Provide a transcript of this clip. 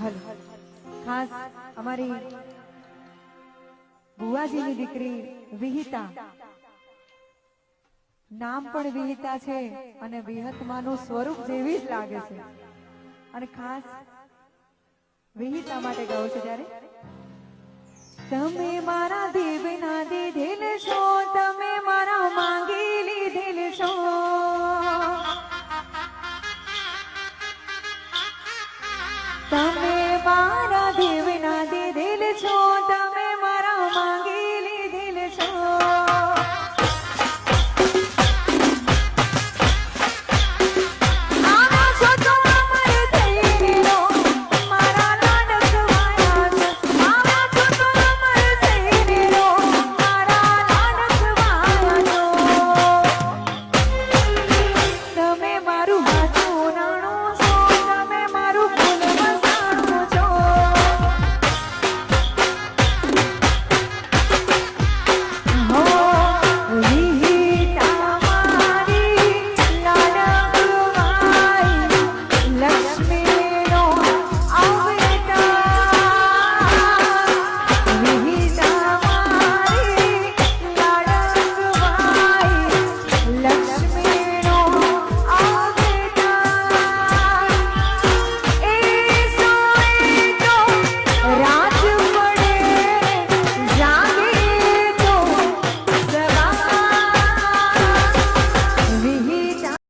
હાલો ખાસ અમારી બુવાજીની દીકરી વિહિતા. નામ પણ વિહિતા છે અને વિહતમાનું સ્વરૂપ જેવી જ લાગે છે. અને ખાસ વિહિતા માટે ગાઉં છું ત્યારે તમે મારા દેવના દીધેલ છો, તમે મારા માંગી લીધેલ છો. તમે મારા દેવે